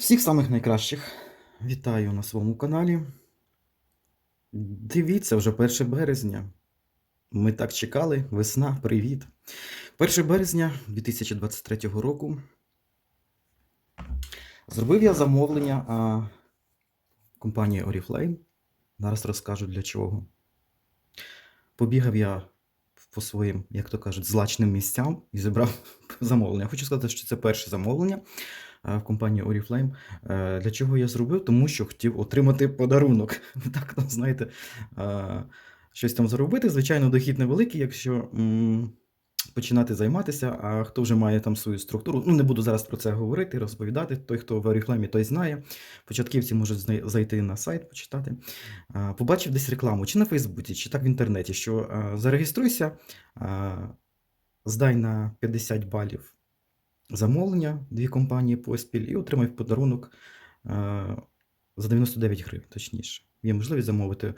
Всіх самих найкращих вітаю на своєму каналі. Дивіться, вже 1 березня. Ми так чекали. Весна, привіт. 1 березня 2023 року. Зробив я замовлення а, компанії Oriflame. Зараз розкажу для чого. Побігав я по своїм, як то кажуть, злачним місцям і зібрав замовлення. Хочу сказати, що це перше замовлення в компанії Oriflame. Е, Для чого я зробив? Тому що хотів отримати подарунок. Так, там, знаєте, е, щось там заробити. Звичайно, дохід невеликий, якщо починати займатися. А хто вже має там свою структуру, ну не буду зараз про це говорити, розповідати. Той, хто в Oriflame, той знає. Початківці можуть зайти на сайт, почитати. Е, Побачив десь рекламу, чи на Фейсбуці, чи так в інтернеті, що е, зареєструйся, е, здай на 50 балів замовлення дві компанії поспіль і отримай в подарунок е, за 99 гривень, точніше. Є можливість замовити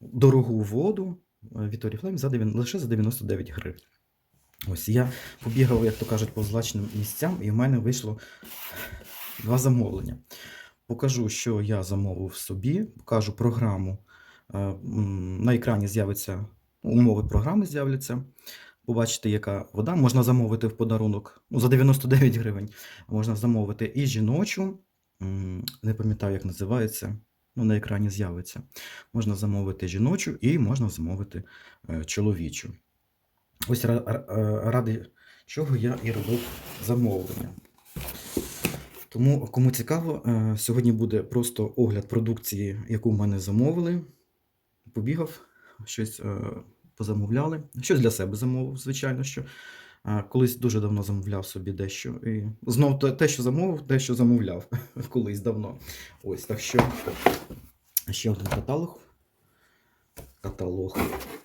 дорогу воду е, від Oriflame за дев'ян- лише за 99 гривень. Ось я побігав, як то кажуть, по злачним місцям, і в мене вийшло два замовлення. Покажу, що я замовив собі, покажу програму. Е, На екрані з'явиться умови програми з'являться. Побачите, яка вода. Можна замовити в подарунок ну, за 99 гривень. Можна замовити і жіночу, не пам'ятаю, як називається. Ну, на екрані з'явиться. Можна замовити жіночу і можна замовити е, чоловічу. Ось е, ради чого я і робив замовлення. Тому, кому цікаво, е, сьогодні буде просто огляд продукції, яку в мене замовили. Побігав, щось позамовляли. Щось для себе замовив, звичайно, що. Колись дуже давно замовляв собі дещо. І знов те- що замовив, те, що замовляв колись давно. Ось так що ще один каталог. Каталог.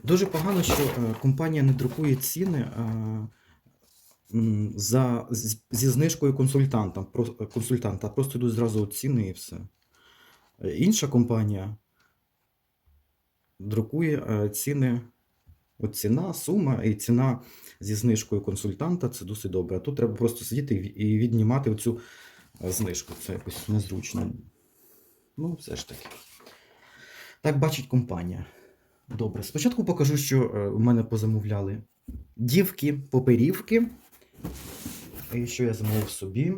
Дуже погано, що е, компанія не друкує ціни за, зі знижкою консультанта, консультанта. Просто йдуть зразу ціни і все. Інша компанія друкує е, ціни. От ціна, сума і ціна зі знижкою консультанта це досить добре. А тут треба просто сидіти і віднімати оцю е, знижку. Це якось незручно. Ну, все ж таки. Так бачить компанія. Добре, спочатку покажу, що е, у мене позамовляли дівки, поперівки. І що я замовив собі.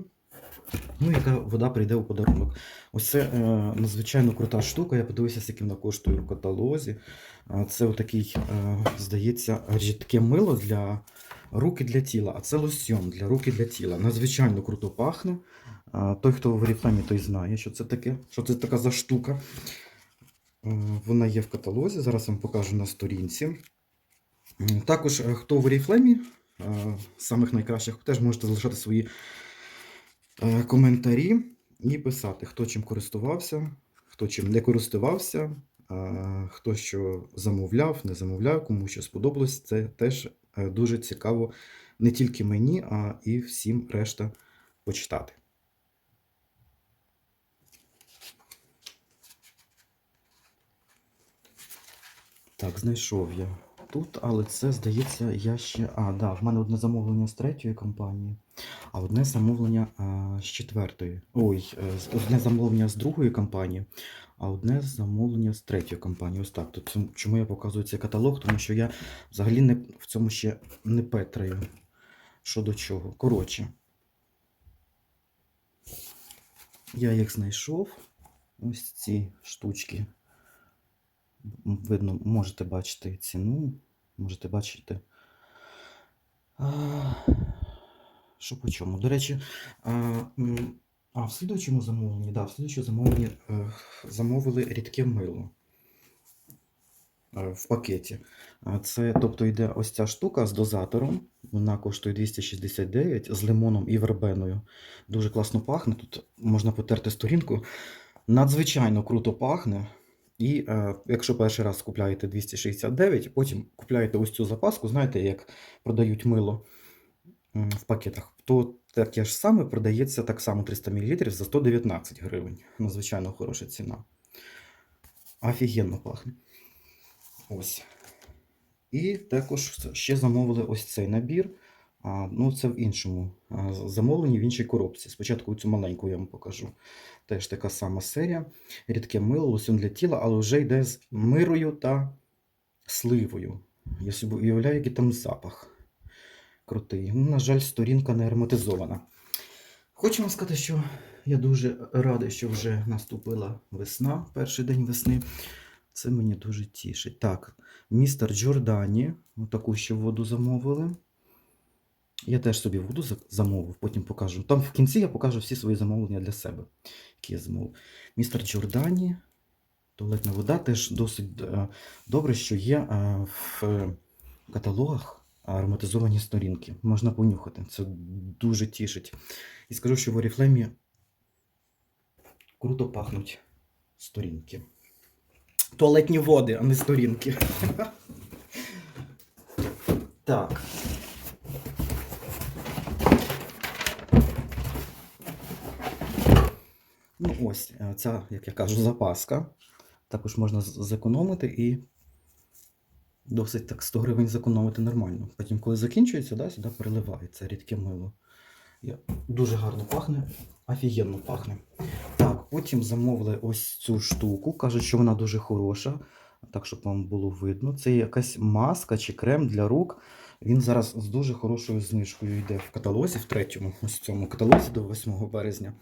Ну, яка вода прийде у подарунок. Ось це е, надзвичайно крута штука. Я подивився, скільки вона коштує в каталозі. Це отакий, е, здається, рідке мило для рук і для тіла, а це лосьйон для рук і для тіла. Надзвичайно круто пахне. Е, Той, хто в Oriflame, той знає, що це таке, що це така за штука. Е, Вона є в каталозі, зараз вам покажу на сторінці. Також, е, хто в Oriflame, е, самих найкращих, теж можете залишати свої коментарі і писати, хто чим користувався, хто чим не користувався, е, хто що замовляв, не замовляв, кому що сподобалось. Це теж е, дуже цікаво не тільки мені, а і всім решта почитати. Так, знайшов я тут, але це, здається, я ще. А, да, в мене одне замовлення з третьої компанії, а одне замовлення з четвертої. Ой, е, одне замовлення з другої компанії, а одне замовлення з третьої компанії. Ось так. Тут чому я показую цей каталог? Тому що я взагалі не, в цьому ще не петраю. Що до чого. Коротше. Я їх знайшов. Ось ці штучки. Видно, можете бачити ціну, можете бачити. Що по чому? До речі, а, а в слідуючому замовленні, да, в слідуючому замовленні е, замовили рідке мило е, в пакеті. Це, тобто, йде ось ця штука з дозатором. Вона коштує 269 з лимоном і вербеною. Дуже класно пахне. Тут можна потерти сторінку. Надзвичайно круто пахне. І е, якщо перший раз купляєте 269, потім купляєте ось цю запаску, знаєте, як продають мило в пакетах, то таке ж саме продається так само 300 мл за 119 гривень. Надзвичайно хороша ціна. Офігенно пахне. Ось. І також ще замовили ось цей набір. А, ну, це в іншому замовленні, в іншій коробці. Спочатку цю маленьку я вам покажу. Теж така сама серія. Рідке мило, лосьон для тіла, але вже йде з мирою та сливою. Я собі уявляю, який там запах крутий. Ну, на жаль, сторінка не ароматизована. Хочу вам сказати, що я дуже радий, що вже наступила весна, перший день весни. Це мені дуже тішить. Так, містер Джордані, таку ще воду замовили. Я теж собі воду замовив, потім покажу. Там в кінці я покажу всі свої замовлення для себе, які я замовив. Містер Джордані, туалетна вода теж досить е, добре, що є е, в каталогах ароматизовані сторінки. Можна понюхати. Це дуже тішить. І скажу, що в Oriflame круто пахнуть сторінки. Туалетні води, а не сторінки. Так. Ну, ось, е, ця, як я кажу, запаска. Також можна зекономити і досить так 100 гривень зекономити нормально. Потім, коли закінчується, да, сюди переливається рідке мило. Я- Дуже гарно пахне, офігенно пахне. Так, потім замовили ось цю штуку. Кажуть, що вона дуже хороша. Так, щоб вам було видно. Це якась маска чи крем для рук. Він зараз з дуже хорошою знижкою йде в каталозі, в третьому, ось цьому каталозі до 8 березня.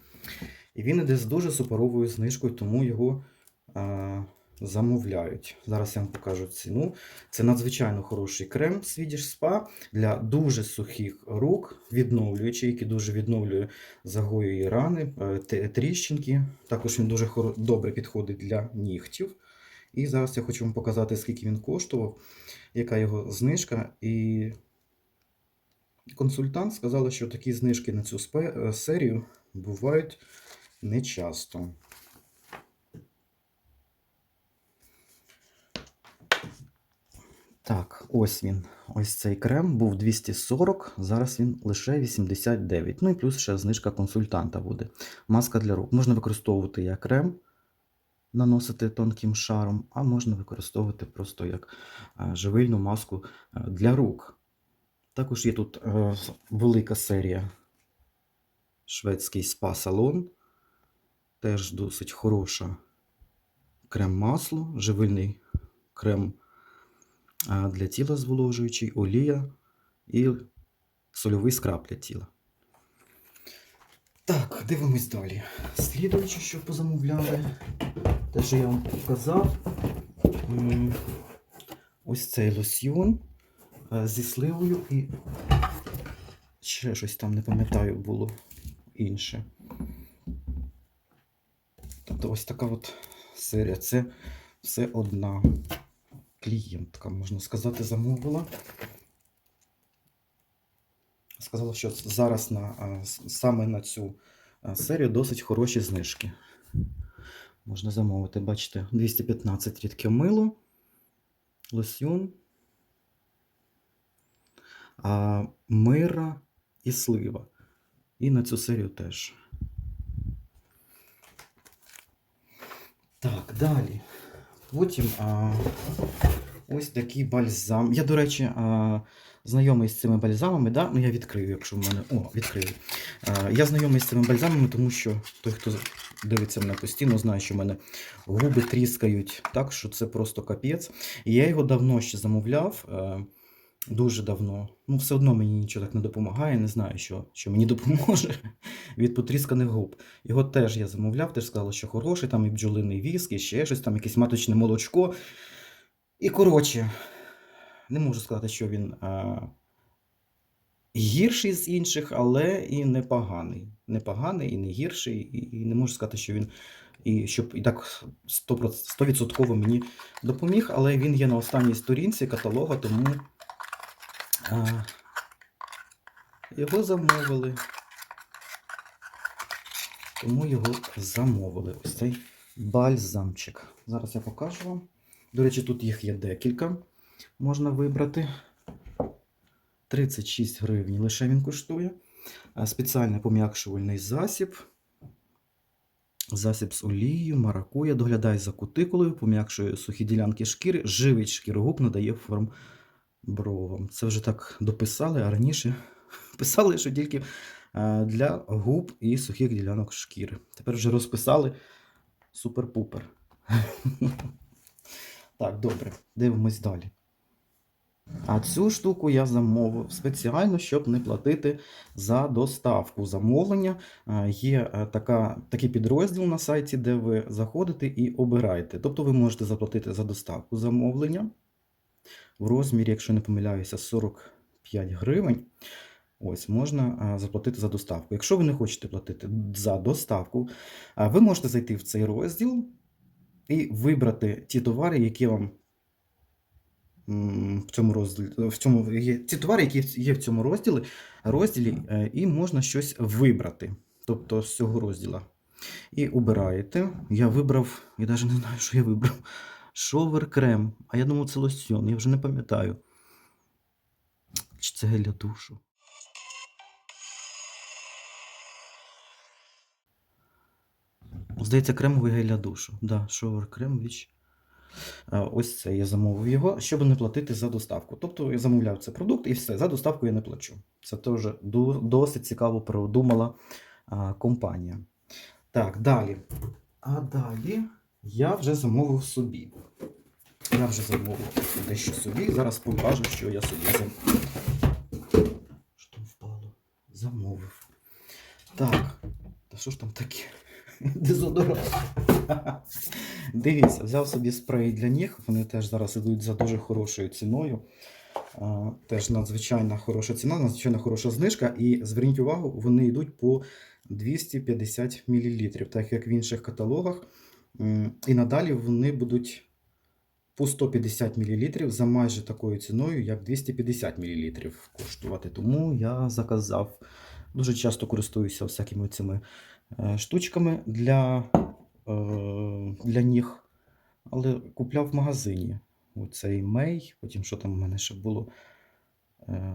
І він іде з дуже суперовою знижкою, тому його а, замовляють. Зараз я вам покажу ціну. Це надзвичайно хороший крем Swedish Spa для дуже сухих рук, відновлюючий, який дуже відновлює загоює рани, е, тріщинки. Також він дуже добре підходить для нігтів. І зараз я хочу вам показати, скільки він коштував, яка його знижка. І консультант сказала, що такі знижки на цю е, серію бувають нечасто. Так, ось він. Ось цей крем був 240, зараз він лише 89. Ну і плюс ще знижка консультанта буде. Маска для рук. Можна використовувати як крем, наносити тонким шаром, а можна використовувати просто як е, живильну маску е, для рук. Також є тут е, велика серія шведський спа-салон. Теж досить хороша крем-масло, живильний крем а, для тіла зволожуючий, олія і сольовий скраб для тіла. Так, дивимось далі. Слідуючи, що позамовляли, те, що я вам показав, ось цей лосьйон е, зі сливою і ще щось там, не пам'ятаю, було інше. Тобто ось така от серія. Це все одна клієнтка, можна сказати, замовила. Сказала, що зараз на, саме на цю серію досить хороші знижки. Можна замовити, бачите, 215 рідке мило, лосьон, а, мира і слива. І на цю серію теж. Так, далі. Потім а, ось такий бальзам. Я, до речі, а, знайомий з цими бальзамами, да? ну я відкрию, якщо в мене. О, відкрию. А, я знайомий з цими бальзамами, тому що той, хто дивиться мене постійно, знає, що в мене губи тріскають так, що це просто капець. І я його давно ще замовляв. Е, Дуже давно. Ну, все одно мені нічого так не допомагає, не знаю, що, що мені допоможе від потрісканих губ. Його теж я замовляв, теж сказали, що хороший, там і бджолиний віск, і ще щось, там якесь маточне молочко. І коротше, не можу сказати, що він а, гірший з інших, але і непоганий. Непоганий і не гірший, і, і не можу сказати, що він і щоб і так 100%, 100% мені допоміг, але він є на останній сторінці каталога, тому а, його замовили. Тому його замовили. Ось цей бальзамчик. Зараз я покажу вам. До речі, тут їх є декілька. Можна вибрати. 36 гривень лише він коштує. Спеціальний пом'якшувальний засіб. Засіб з олією, маракуя, доглядає за кутикулою, пом'якшує сухі ділянки шкіри, живить шкіру губ, надає форм бровам. Це вже так дописали, а раніше Писали, що тільки е, для губ і сухих ділянок шкіри. Тепер вже розписали супер-пупер. Так, добре, дивимось далі. А цю штуку я замовив спеціально, щоб не платити за доставку замовлення. Е, Є е, така, такий підрозділ на сайті, де ви заходите і обираєте. Тобто ви можете заплатити за доставку замовлення в розмірі, якщо не помиляюся, 45 гривень. Ось можна заплатити за доставку. Якщо ви не хочете платити за доставку, ви можете зайти в цей розділ і вибрати ті товари, які вам в цьому розділі, в цьому є ті товари, які є в цьому розділі, розділі, е, і можна щось вибрати. Тобто з цього розділу. І обираєте. Я вибрав, я навіть не знаю, що я вибрав. Шовер крем. А я думав, це лосьон, я вже не пам'ятаю. Чи це гель для душу? Здається, кремовий гель для душу. Да, шовер крем віч. Е, Ось це я замовив його, щоб не платити за доставку. Тобто я замовляв цей продукт і все, за доставку я не плачу. Це теж досить цікаво продумала компанія. Так, далі. А далі я вже замовив собі. Я вже замовив дещо собі. Зараз покажу, що я собі замовив. Що впало? Замовив. Так. Та що ж там таке? Дезодорант. Дивіться, взяв собі спрей для ніг. Вони теж зараз ідуть за дуже хорошою ціною. Теж надзвичайно хороша ціна, надзвичайно хороша знижка. І зверніть увагу, вони йдуть по 250 мл, так як в інших каталогах. І надалі вони будуть по 150 мл за майже такою ціною, як 250 мл коштувати. Тому я заказав. Дуже часто користуюся всякими цими е, штучками для, е, для ніг, але купляв в магазині. Оцей мей, потім що там у мене ще було е,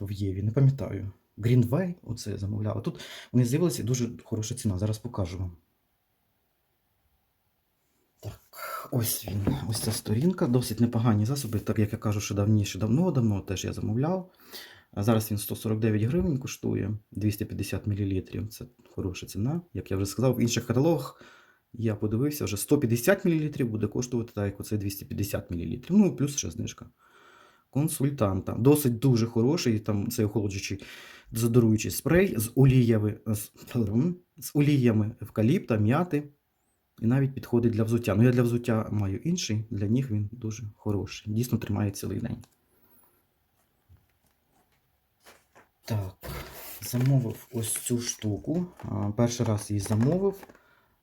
в Єві, не пам'ятаю. Greenway, оце замовляв. А тут вони з'явилися дуже хороша ціна. Зараз покажу вам. Ось він. Ось ця сторінка. Досить непогані засоби, так як я кажу, що давніше, давно-давно теж я замовляв. Зараз він 149 гривень коштує 250 мл. Це хороша ціна. Як я вже сказав, в інших каталогах я подивився, вже 150 мл буде коштувати так, як оце 250 мл. Ну, плюс ще знижка. Консультанта. Досить дуже хороший. Там цей охолоджуючий дезодоруючий спрей з оліями, з, з оліями евкаліпта, м'яти. І навіть підходить для взуття. Ну, я для взуття маю інший, для ніг він дуже хороший. Дійсно тримає цілий день. Так, замовив ось цю штуку. Перший раз її замовив.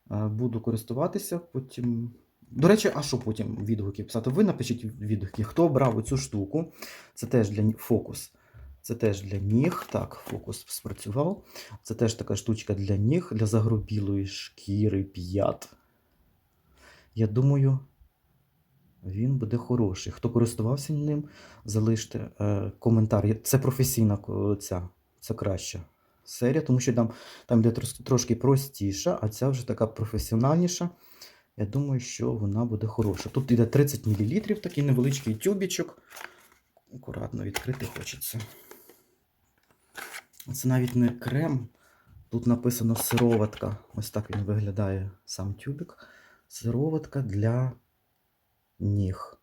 Буду користуватися потім. До речі, а що потім відгуки писати? Ви напишіть відгуки, хто брав оцю штуку. Це теж для фокус. Це теж для ніг. Так, фокус спрацював. Це теж така штучка для ніг, для загрубілої шкіри п'ят. Я думаю, він буде хороший. Хто користувався ним, залиште е, коментар. Це професійна ця, це краща серія, тому що там, там йде трошки простіша, а ця вже така професіональніша. Я думаю, що вона буде хороша. Тут йде 30 мл, такий невеличкий тюбічок. Акуратно відкрити хочеться. Це навіть не крем. Тут написано сироватка. Ось так він виглядає сам тюбик. Сироватка для ніг.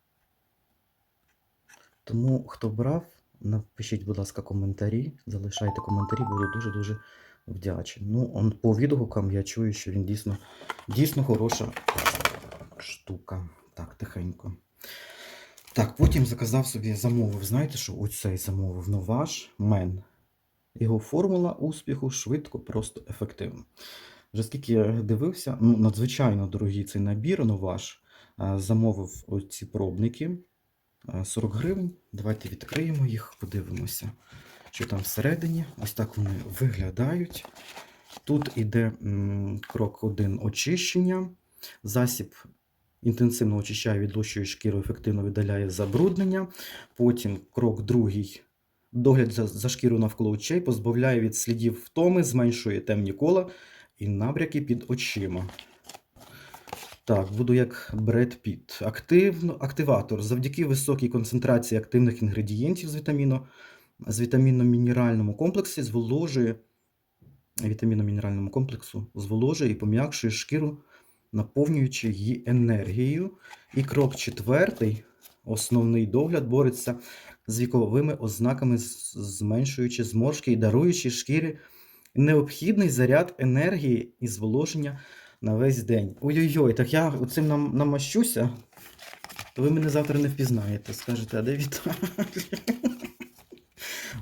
Тому, хто брав, напишіть, будь ласка, коментарі. Залишайте коментарі, буду дуже-дуже вдячний. Ну, он, по відгукам я чую, що він дійсно, дійсно хороша штука. Так, тихенько. Так, потім заказав собі, замовив, знаєте, що оцей замовив новаш мен. Його формула успіху швидко, просто ефективно. Вже скільки я дивився, ну, надзвичайно дорогий цей набір, новаш. Е, Замовив оці пробники. Е, 40 гривень. Давайте відкриємо їх, подивимося, що там всередині. Ось так вони виглядають. Тут іде крок 1 очищення. Засіб інтенсивно очищає, відлущує шкіру, ефективно видаляє забруднення. Потім крок другий. Догляд за, за шкіру навколо очей позбавляє від слідів втоми, зменшує темні кола і набряки під очима. Так, буду як Бред Піт. Активно, активатор. Завдяки високій концентрації активних інгредієнтів з вітаміну з вітамінно-мінеральному комплексі зволожує вітамінно-мінеральному комплексу зволожує і пом'якшує шкіру, наповнюючи її енергією. І крок четвертий, основний догляд, бореться з віковими ознаками, зменшуючи зморшки і даруючи шкірі необхідний заряд енергії і зволоження на весь день. Ой-ой-ой, так я оцим нам, намащуся, то ви мене завтра не впізнаєте. Скажете, а де Віталій?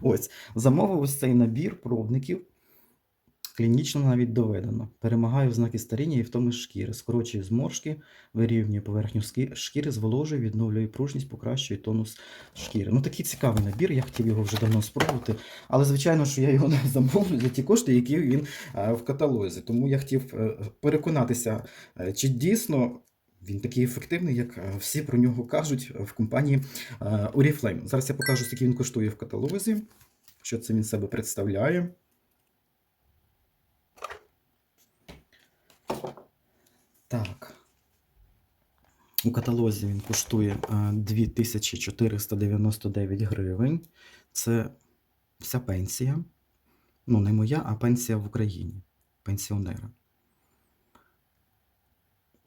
Ось, замовив ось цей набір пробників. Клінічно навіть доведено. Перемагає ознаки старіння і втоми шкіри, скорочує зморшки, вирівнює поверхню шкіри, зволожує, відновлює пружність, покращує тонус шкіри. Ну такий цікавий набір, я хотів його вже давно спробувати. Але звичайно, що я його не замовлю за ті кошти, які він е, в каталозі. Тому я хотів е, переконатися, е, чи дійсно він такий ефективний, як всі про нього кажуть в компанії Oriflame. Зараз я покажу, скільки він коштує в каталозі, що це він себе представляє. Так. У каталозі він коштує е, 2499 гривень. Це вся пенсія. Ну, не моя, а пенсія в Україні. Пенсіонера.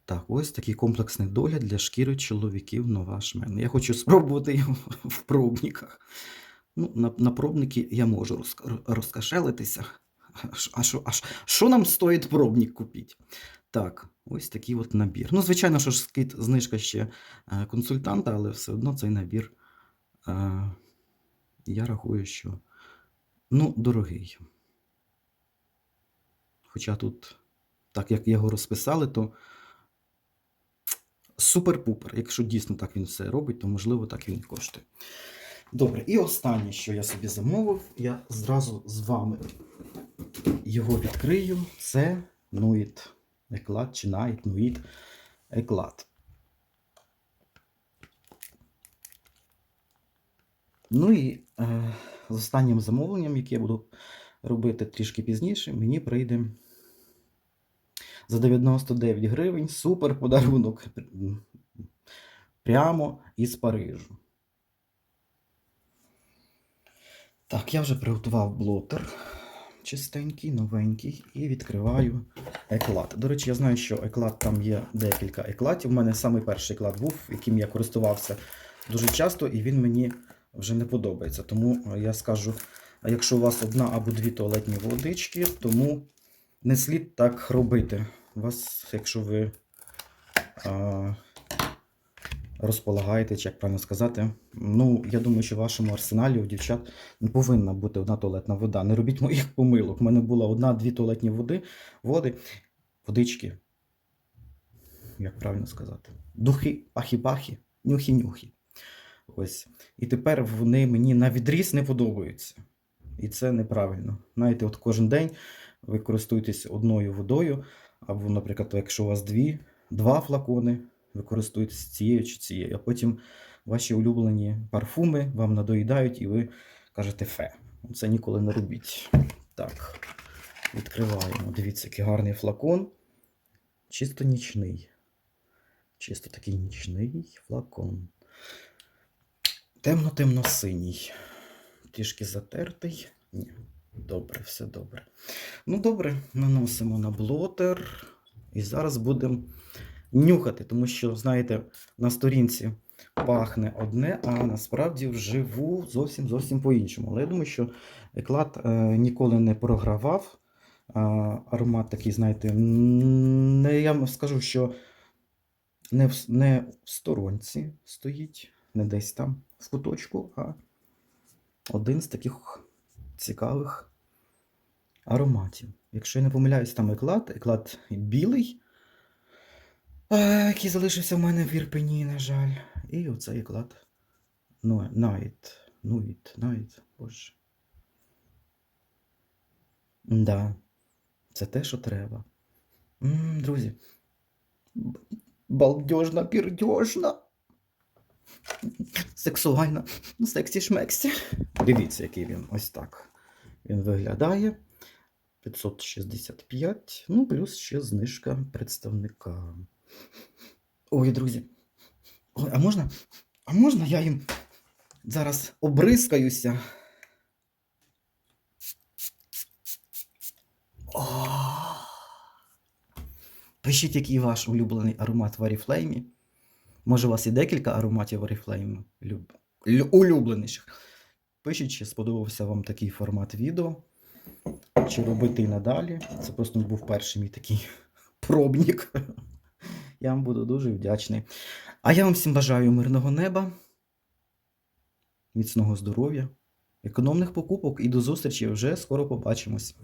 Так, ось такий комплексний догляд для шкіри чоловіків нова шмен. Я хочу спробувати його в пробниках. Ну, на, на пробники я можу розка- розкашелитися. А що- А що нам стоїть пробник купити? Так, ось такий от набір. Ну, звичайно, що ж скид знижка ще е, консультанта, але все одно цей набір. Е, я рахую, що ну, дорогий. Хоча тут, так як його розписали, то супер-пупер. Якщо дійсно так він все робить, то можливо так він коштує. Добре, і останнє, що я собі замовив, я зразу з вами його відкрию. Це Nuit Еклад чи Night Nuit Еклад. Ну і е, з останнім замовленням, яке я буду робити трішки пізніше, мені прийде за 99 гривень супер подарунок прямо із Парижу. Так, я вже приготував блотер чистенький, новенький, і відкриваю еклад. До речі, я знаю, що еклад там є декілька еклатів. У мене самий перший еклад був, яким я користувався дуже часто, і він мені вже не подобається. Тому я скажу, якщо у вас одна або дві туалетні водички, тому не слід так робити. У вас, якщо ви а, розполагаєте, чи як правильно сказати, ну, я думаю, що в вашому арсеналі у дівчат не повинна бути одна туалетна вода. Не робіть моїх помилок. У мене була одна-дві туалетні води, води, водички. Як правильно сказати? Духи, пахі-пахі, нюхі-нюхі. Ось. І тепер вони мені на відріз не подобаються. І це неправильно. Знаєте, от кожен день ви користуєтесь одною водою, або, наприклад, якщо у вас дві, два флакони, ви користуєтесь цією чи цією, а потім ваші улюблені парфуми вам надоїдають, і ви кажете фе. Це ніколи не робіть. Так, відкриваємо. Дивіться, який гарний флакон. Чисто нічний. Чисто такий нічний флакон. Темно-темно-синій. Трішки затертий. Ні. Добре, все добре. Ну, добре, наносимо на блотер. І зараз будемо нюхати, тому що, знаєте, на сторінці пахне одне, а насправді вживу зовсім зовсім по-іншому. Але я думаю, що еклад е, ніколи не програвав. А, аромат такий, знаєте, не, я вам скажу, що не в, не в сторонці стоїть, не десь там в куточку, а один з таких цікавих ароматів. Якщо я не помиляюсь, там еклад, еклад білий, який залишився в мене в Ірпені, на жаль. І оцей еклад ну, Night. Nuit, Night, боже. Да, це те, що треба. М, друзі. б- Балдежна, пірдежна. Сексуальна. Сексі-шмексі. Дивіться, який він ось так. Він виглядає. 565. Ну, плюс ще знижка представника. Ой, друзі. Ой, а можна? А можна я їм зараз обрискаюся? О! Пишіть, який ваш улюблений аромат в Аріфлеймі. Може, у вас і декілька ароматів в Аріфлеймі Люб... улюбленіших. Пишіть, чи сподобався вам такий формат відео. Чи робити надалі. Це просто був перший мій такий пробнік. Я вам буду дуже вдячний. А я вам всім бажаю мирного неба, міцного здоров'я, економних покупок і до зустрічі. Вже скоро побачимось.